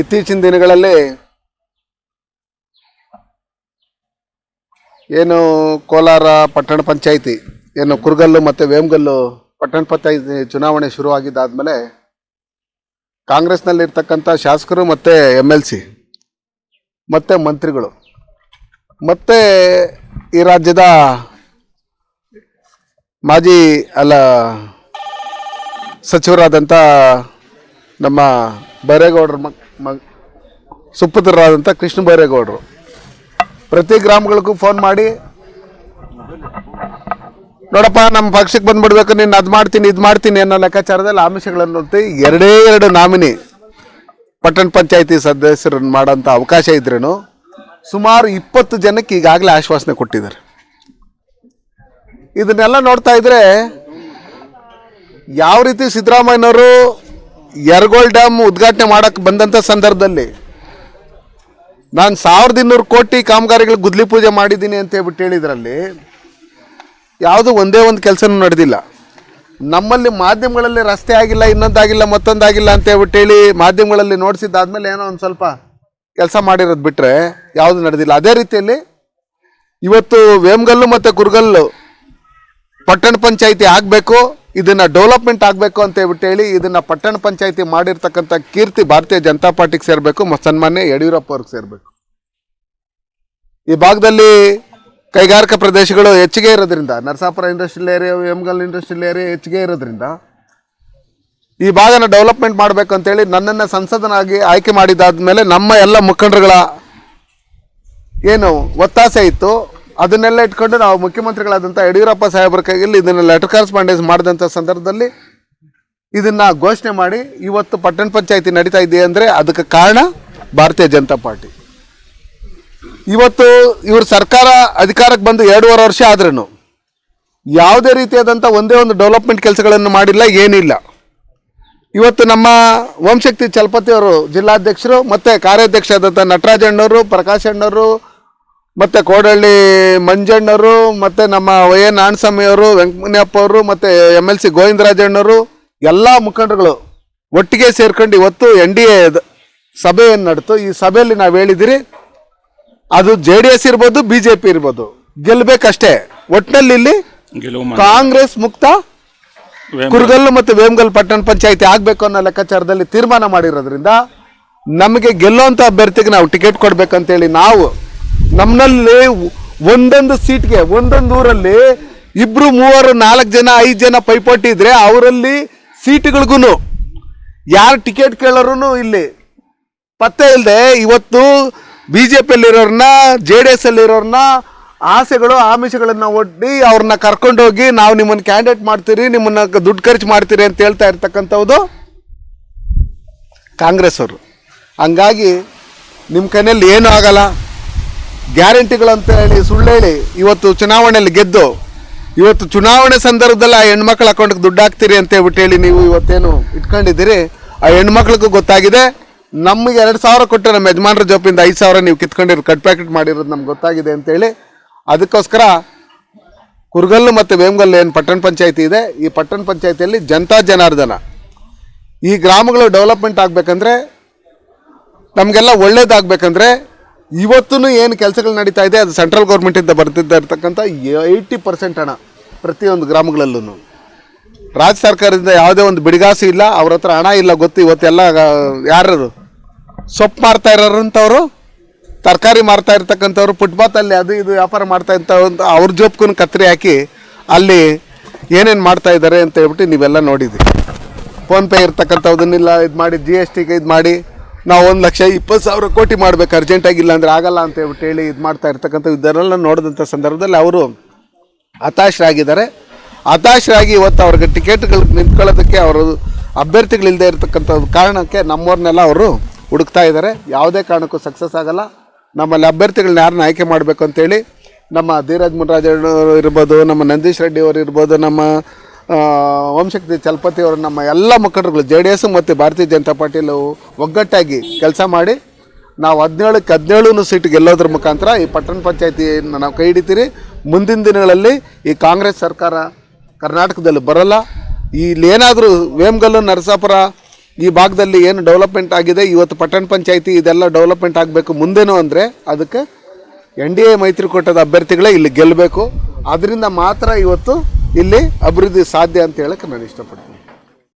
ಇತ್ತೀಚಿನ ದಿನಗಳಲ್ಲಿ ಏನು ಕೋಲಾರ ಪಟ್ಟಣ ಪಂಚಾಯಿತಿ, ಏನು ಕುರ್ಗಲ್ಲು ಮತ್ತು ವೇಮಗಲ್ಲು ಪಟ್ಟಣ ಪಂಚಾಯಿತಿ ಚುನಾವಣೆ ಶುರುವಾಗಿದ್ದಾದಮೇಲೆ ಕಾಂಗ್ರೆಸ್ನಲ್ಲಿರ್ತಕ್ಕಂಥ ಶಾಸಕರು ಮತ್ತು ಎಂ ಎಲ್ ಸಿ ಮತ್ತು ಮಂತ್ರಿಗಳು, ಮತ್ತು ಈ ರಾಜ್ಯದ ಮಾಜಿ ಅಲ್ಲ ಸಚಿವರಾದಂಥ ನಮ್ಮ ಬೈರೇಗೌಡರ ಮಗ್ ಮಗ್ ಸುಪುತ್ರರಾದಂಥ ಕೃಷ್ಣ ಬೈರೇಗೌಡರು. ಪ್ರತಿ ಗ್ರಾಮಗಳಿಗೂ ಫೋನ್ ಮಾಡಿ. ನೋಡಪ್ಪ, ನಮ್ಮ ಪಕ್ಷಕ್ಕೆ ಬಂದ್ಬಿಡ್ಬೇಕು ನೀನು ಅದು ಮಾಡ್ತೀನಿ, ಇದು ಮಾಡ್ತೀನಿ ಅನ್ನೋ ಲೆಕ್ಕಾಚಾರದಲ್ಲಿ ಆಮಿಷಗಳನ್ನು ಎರಡೇ ಎರಡು ನಾಮಿನಿ ಪಟ್ಟಣ ಪಂಚಾಯತಿ ಸದಸ್ಯರನ್ನು ಮಾಡೋಂಥ ಅವಕಾಶ ಇದ್ರೇನು ಸುಮಾರು ಇಪ್ಪತ್ತು ಜನಕ್ಕೆ ಈಗಾಗಲೇ ಆಶ್ವಾಸನೆ ಕೊಟ್ಟಿದ್ದಾರೆ. ಇದನ್ನೆಲ್ಲ ನೋಡ್ತಾ ಇದ್ರೆ ಯಾವ ರೀತಿ ಸಿದ್ದರಾಮಯ್ಯನವರು ಯರಗೋಳ್ ಡ್ಯಾಮ್ ಉದ್ಘಾಟನೆ ಮಾಡಕ್ಕೆ ಬಂದಂಥ ಸಂದರ್ಭದಲ್ಲಿ ನಾನು ಸಾವಿರದ ಇನ್ನೂರು ಕೋಟಿ ಕಾಮಗಾರಿಗಳು ಗುದ್ಲಿ ಪೂಜೆ ಮಾಡಿದ್ದೀನಿ ಅಂತ ಹೇಳ್ಬಿಟ್ಟು ಹೇಳಿದ್ರಲ್ಲಿ, ಯಾವುದು ಒಂದೇ ಒಂದು ಕೆಲಸನೂ ನಡೆದಿಲ್ಲ. ನಮ್ಮಲ್ಲಿ ಮಾಧ್ಯಮಗಳಲ್ಲಿ ರಸ್ತೆ ಆಗಿಲ್ಲ, ಇನ್ನೊಂದಾಗಿಲ್ಲ, ಮತ್ತೊಂದಾಗಿಲ್ಲ ಅಂತ ಹೇಳ್ಬಿಟ್ಟು ಹೇಳಿ ಮಾಧ್ಯಮಗಳಲ್ಲಿ ನೋಡಿಸಿದ್ದಾದ್ಮೇಲೆ ಏನೋ ಒಂದು ಸ್ವಲ್ಪ ಕೆಲಸ ಮಾಡಿರೋದು ಬಿಟ್ಟರೆ ಯಾವುದು ನಡೆದಿಲ್ಲ. ಅದೇ ರೀತಿಯಲ್ಲಿ ಇವತ್ತು ವೇಮಗಲ್ಲು ಮತ್ತು ಕುರ್ಗಲ್ಲು ಪಟ್ಟಣ ಪಂಚಾಯಿತಿ ಆಗಬೇಕು. ಇದನ್ನ ಡೆವಲಪ್ಮೆಂಟ್ ಆಗಬೇಕು ಅಂತ ಹೇಳ್ಬಿಟ್ಟು ಹೇಳಿ ಇದನ್ನ ಪಟ್ಟಣ ಪಂಚಾಯಿತಿ ಮಾಡಿರ್ತಕ್ಕಂಥ ಕೀರ್ತಿ ಭಾರತೀಯ ಜನತಾ ಪಾರ್ಟಿಗೆ ಸೇರಬೇಕು ಮತ್ತು ಸನ್ಮಾನ್ಯ ಯಡಿಯೂರಪ್ಪ ಅವ್ರಿಗೆ ಸೇರಬೇಕು. ಈ ಭಾಗದಲ್ಲಿ ಕೈಗಾರಿಕಾ ಪ್ರದೇಶಗಳು ಹೆಚ್ಚಿಗೆ ಇರೋದ್ರಿಂದ, ನರಸಾಪುರ ಇಂಡಸ್ಟ್ರಿಯಲ್ ಏರಿಯಾ ಎಮ್ಗಲ್ ಇಂಡಸ್ಟ್ರಿಯಲ್ ಏರಿಯಾ ಹೆಚ್ಚಿಗೆ ಇರೋದ್ರಿಂದ, ಈ ಭಾಗನ ಡೆವಲಪ್ಮೆಂಟ್ ಮಾಡಬೇಕು ಅಂತೇಳಿ ನನ್ನನ್ನು ಸಂಸದನಾಗಿ ಆಯ್ಕೆ ಮಾಡಿದಾದ್ಮೇಲೆ ನಮ್ಮ ಎಲ್ಲ ಮುಖಂಡರುಗಳ ಏನು ಒತ್ತಾಸೆ ಇತ್ತು. ಅದನ್ನೆಲ್ಲ ಇಟ್ಕೊಂಡು ನಾವು ಮುಖ್ಯಮಂತ್ರಿಗಳಾದಂಥ ಯಡಿಯೂರಪ್ಪ ಸಾಹೇಬರ ಕೈಯಲ್ಲಿ ಇದನ್ನ ಲೆಟರ್ ಕರೆಸ್ಪಾಂಡೆನ್ಸ್ ಮಾಡಿದಂಥ ಸಂದರ್ಭದಲ್ಲಿ ಇದನ್ನ ಘೋಷಣೆ ಮಾಡಿ ಇವತ್ತು ಪಟ್ಟಣ ಪಂಚಾಯತಿ ನಡೀತಾ ಇದೆ ಅಂದರೆ ಅದಕ್ಕೆ ಕಾರಣ ಭಾರತೀಯ ಜನತಾ ಪಾರ್ಟಿ. ಇವತ್ತು ಇವ್ರ ಸರ್ಕಾರ ಅಧಿಕಾರಕ್ಕೆ ಬಂದು ಎರಡೂವರೆ ವರ್ಷ ಆದ್ರೂ ಯಾವುದೇ ರೀತಿಯಾದಂಥ ಒಂದೇ ಒಂದು ಡೆವಲಪ್ಮೆಂಟ್ ಕೆಲಸಗಳನ್ನು ಮಾಡಿಲ್ಲ, ಏನಿಲ್ಲ. ಇವತ್ತು ನಮ್ಮ ಓಂಶಕ್ತಿ ಚಲಪತಿ ಅವರು ಜಿಲ್ಲಾಧ್ಯಕ್ಷರು ಮತ್ತು ಕಾರ್ಯಾಧ್ಯಕ್ಷರಾದಂಥ ನಟರಾಜ್ ಅಣ್ಣವರು ಪ್ರಕಾಶ್ ಅಣ್ಣವರು ಮತ್ತು ಕೋಡಳ್ಳಿ ಮಂಜಣ್ಣರು ಮತ್ತೆ ನಮ್ಮ ವೈ ಎನ್ ವೆಂಕಮಣಿಯಪ್ಪ ಅವರು ಮತ್ತೆ ಎಂ ಎಲ್ ಸಿ ಗೋವಿಂದರಾಜಣ್ಣವರು ಎಲ್ಲ ಮುಖಂಡರುಗಳು ಒಟ್ಟಿಗೆ ಸೇರ್ಕೊಂಡು ಇವತ್ತು ಎನ್ ಡಿ ಎ ಸಭೆಯನ್ನು ನಡೆತು. ಈ ಸಭೆಯಲ್ಲಿ ನಾವು ಹೇಳಿದಿರಿ ಅದು ಜೆ ಡಿ ಎಸ್ ಇರ್ಬೋದು ಬಿ ಜೆ ಪಿ ಇರ್ಬೋದು. ಗೆಲ್ಲಬೇಕಷ್ಟೇ ಒಟ್ಟಿನಲ್ಲಿ ಇಲ್ಲಿ ಕಾಂಗ್ರೆಸ್ ಮುಕ್ತ ಕುರುಗಲ್ಲು ಮತ್ತು ವೇಮಗಲ್ ಪಟ್ಟಣ ಪಂಚಾಯತಿ ಆಗಬೇಕು ಅನ್ನೋ ಲೆಕ್ಕಾಚಾರದಲ್ಲಿ ತೀರ್ಮಾನ ಮಾಡಿರೋದ್ರಿಂದ ನಮಗೆ ಗೆಲ್ಲುವಂಥ ಅಭ್ಯರ್ಥಿಗೆ ನಾವು ಟಿಕೆಟ್ ಕೊಡ್ಬೇಕಂತೇಳಿ ನಾವು ನಮ್ಮಲ್ಲಿ ಒಂದೊಂದು ಸೀಟ್ಗೆ, ಒಂದೊಂದು ಊರಲ್ಲಿ ಇಬ್ರು ಮೂವರು, ನಾಲ್ಕು ಜನ, ಐದು ಜನ ಪೈಪೋಟಿ ಇದ್ರೆ ಅವರಲ್ಲಿ ಸೀಟ್ಗಳಿಗೂ ಯಾರು ಟಿಕೆಟ್ ಕೇಳೋರು ಇಲ್ಲಿ. ಪತ್ತೆ ಇಲ್ಲದೆ ಇವತ್ತು ಬಿ ಜೆ ಪಿಯಲ್ಲಿರೋರನ್ನ ಜೆ ಡಿ ಎಸ್ ಅಲ್ಲಿರೋರನ್ನ ಆಸೆಗಳು, ಆಮಿಷಗಳನ್ನ ಒಡ್ಡಿ ಅವ್ರನ್ನ ಕರ್ಕೊಂಡೋಗಿ ನಾವು ನಿಮ್ಮನ್ನು ಕ್ಯಾಂಡಿಡೇಟ್ ಮಾಡ್ತೀರಿ, ನಿಮ್ಮನ್ನ ದುಡ್ಡು ಖರ್ಚು ಮಾಡ್ತೀರಿ ಅಂತ ಹೇಳ್ತಾ ಇರ್ತಕ್ಕಂಥವ್ದು ಕಾಂಗ್ರೆಸ್ ಅವರು ಹಂಗಾಗಿ ನಿಮ್ಮ ಕೈನಲ್ಲಿ ಏನೂ ಆಗಲ್ಲ. ಗ್ಯಾರಂಟಿಗಳಂತ ಹೇಳಿ ಸುಳ್ಳು ಹೇಳಿ ಇವತ್ತು ಚುನಾವಣೆಯಲ್ಲಿ ಗೆದ್ದು, ಇವತ್ತು ಚುನಾವಣೆ ಸಂದರ್ಭದಲ್ಲಿ ಆ ಹೆಣ್ಮಕ್ಳ ಅಕೌಂಟ್ಗೆ ದುಡ್ಡು ಹಾಕ್ತೀರಿ ಅಂತ ಹೇಳ್ಬಿಟ್ಟು ಹೇಳಿ ನೀವು ಇವತ್ತೇನು ಇಟ್ಕೊಂಡಿದ್ದೀರಿ? ಆ ಹೆಣ್ಮಕ್ಳಿಗೂ ಗೊತ್ತಾಗಿದೆ. ನಮಗೆ ಎರಡು ಸಾವಿರ ಕೊಟ್ಟು ನಮ್ಮ ಯಜಮಾನ್ರ ಜೋಪಿಂದ ಐದು ಸಾವಿರ ನೀವು ಕಿತ್ಕೊಂಡಿರೋ ಕಟ್ ಪ್ಯಾಕೆಟ್ ಮಾಡಿರೋದು ನಮ್ಗೆ ಗೊತ್ತಾಗಿದೆ ಅಂತೇಳಿ ಅದಕ್ಕೋಸ್ಕರ ಕುರ್ಗಲ್ಲು ಮತ್ತು ವೇಮಗಲ್ಲು ಏನು ಪಟ್ಟಣ ಪಂಚಾಯತಿ ಇದೆ. ಈ ಪಟ್ಟಣ ಪಂಚಾಯತಿಯಲ್ಲಿ ಜನತಾ ಜನಾರ್ದನ. ಈ ಗ್ರಾಮಗಳು ಡೆವಲಪ್ಮೆಂಟ್ ಆಗಬೇಕಂದ್ರೆ, ನಮಗೆಲ್ಲ ಒಳ್ಳೇದಾಗಬೇಕಂದ್ರೆ ಇವತ್ತೂ ಏನು ಕೆಲಸಗಳು ನಡೀತಾ ಇದೆ, ಅದು ಸೆಂಟ್ರಲ್ ಗೌರ್ಮೆಂಟಿಂದ ಬರ್ತಿದ್ದ ಇರ್ತಕ್ಕಂಥ ಏಯ್ಟಿ ಪರ್ಸೆಂಟ್ ಹಣ ಪ್ರತಿಯೊಂದು ಗ್ರಾಮಗಳಲ್ಲೂ ರಾಜ್ಯ ಸರ್ಕಾರದಿಂದ ಯಾವುದೇ ಒಂದು ಬಿಡಿಗಾಸು ಇಲ್ಲ, ಅವ್ರ ಹತ್ರ ಹಣ ಇಲ್ಲ ಗೊತ್ತು, ಇವತ್ತೆಲ್ಲ ಯಾರು ಸೊಪ್ಪು ಮಾರ್ತಾ ಇರೋರಂಥವ್ರು, ತರಕಾರಿ ಮಾರ್ತಾ ಇರ್ತಕ್ಕಂಥವ್ರು ಫುಟ್ಪಾತಲ್ಲಿ ಅದು ಇದು ವ್ಯಾಪಾರ ಮಾಡ್ತಾ ಇರ್ತ ಅವ್ರ ಜೋಬ್ಗೂ ಕತ್ತರಿ ಹಾಕಿ ಅಲ್ಲಿ ಏನೇನು ಮಾಡ್ತಾ ಇದ್ದಾರೆ ಅಂತ ಹೇಳ್ಬಿಟ್ಟು ನೀವೆಲ್ಲ ನೋಡಿದ್ರಿ ಫೋನ್ಪೇ ಇರ್ತಕ್ಕಂಥದ್ದನ್ನೆಲ್ಲ ಇದು ಮಾಡಿ ಜಿ ಎಸ್ ಟಿಗೆ ಇದು ಮಾಡಿ ನಾವು ಒಂದು ಲಕ್ಷ ಇಪ್ಪತ್ತು ಸಾವಿರ ಕೋಟಿ ಮಾಡ್ಬೇಕು ಅರ್ಜೆಂಟಾಗಿಲ್ಲ ಅಂದರೆ ಆಗಲ್ಲ ಅಂತ ಹೇಳಿ ಇದು ಮಾಡ್ತಾ ಇರ್ತಕ್ಕಂಥ ಇದನ್ನೆಲ್ಲ ನೋಡಿದಂಥ ಸಂದರ್ಭದಲ್ಲಿ ಅವರು ಹತಾಶರಾಗಿದ್ದಾರೆ. ಹತಾಶರಾಗಿ ಇವತ್ತು ಅವ್ರಿಗೆ ಟಿಕೆಟ್ಗಳು ನಿಂತ್ಕೊಳ್ಳೋದಕ್ಕೆ ಅವರು ಅಭ್ಯರ್ಥಿಗಳಿಲ್ಲದೆ ಇರತಕ್ಕಂಥ ಕಾರಣಕ್ಕೆ ನಮ್ಮವ್ರನ್ನೆಲ್ಲ ಅವರು ಹುಡುಕ್ತಾ ಇದ್ದಾರೆ. ಯಾವುದೇ ಕಾರಣಕ್ಕೂ ಸಕ್ಸಸ್ ಆಗಲ್ಲ. ನಮ್ಮಲ್ಲಿ ಅಭ್ಯರ್ಥಿಗಳನ್ನ ಯಾರನ್ನ ಆಯ್ಕೆ ಮಾಡಬೇಕು ಅಂತೇಳಿ ನಮ್ಮ ಧೀರಜ್ ಮುನ್ರಾಜ್ ಇರ್ಬೋದು, ನಮ್ಮ ನಂದೀಶ್ ರೆಡ್ಡಿ ಅವರು ಇರ್ಬೋದು, ನಮ್ಮ ಓಂಶಕ್ತಿ ಚಲಪತಿ ಅವರು ನಮ್ಮ ಎಲ್ಲ ಮುಖಂಡರುಗಳು ಜೆ ಡಿ ಎಸ್ ಮತ್ತು ಭಾರತೀಯ ಜನತಾ ಪಾರ್ಟಿಲು ಒಗ್ಗಟ್ಟಾಗಿ ಕೆಲಸ ಮಾಡಿ, ನಾವು ಹದಿನೇಳಕ್ಕೆ ಹದಿನೇಳು ಸೀಟ್ ಗೆಲ್ಲೋದ್ರ ಮುಖಾಂತರ ಈ ಪಟ್ಟಣ ಪಂಚಾಯತಿಯನ್ನು ನಾವು ಕೈ ಹಿಡಿತೀರಿ. ಮುಂದಿನ ದಿನಗಳಲ್ಲಿ ಈ ಕಾಂಗ್ರೆಸ್ ಸರ್ಕಾರ ಕರ್ನಾಟಕದಲ್ಲಿ ಬರಲ್ಲ. ಇಲ್ಲಿ ಏನಾದರೂ ವೇಮಗಲ್ಲು ನರಸಾಪುರ ಈ ಭಾಗದಲ್ಲಿ ಏನು ಡೆವಲಪ್ಮೆಂಟ್ ಆಗಿದೆ, ಇವತ್ತು ಪಟ್ಟಣ ಪಂಚಾಯತಿ ಇದೆಲ್ಲ ಡೆವಲಪ್ಮೆಂಟ್ ಆಗಬೇಕು ಮುಂದೇನು ಅಂದರೆ ಅದಕ್ಕೆ ಎನ್ ಡಿ ಎ ಮೈತ್ರಿಕೂಟದ ಅಭ್ಯರ್ಥಿಗಳೇ ಇಲ್ಲಿ ಗೆಲ್ಲಬೇಕು ಅದರಿಂದ ಮಾತ್ರ ಇವತ್ತು ಇಲ್ಲಿ ಅಭಿವೃದ್ಧಿ ಸಾಧ್ಯ ಅಂತ ಹೇಳಕ್ಕೆ ನಾನು ಇಷ್ಟಪಡ್ತೀನಿ.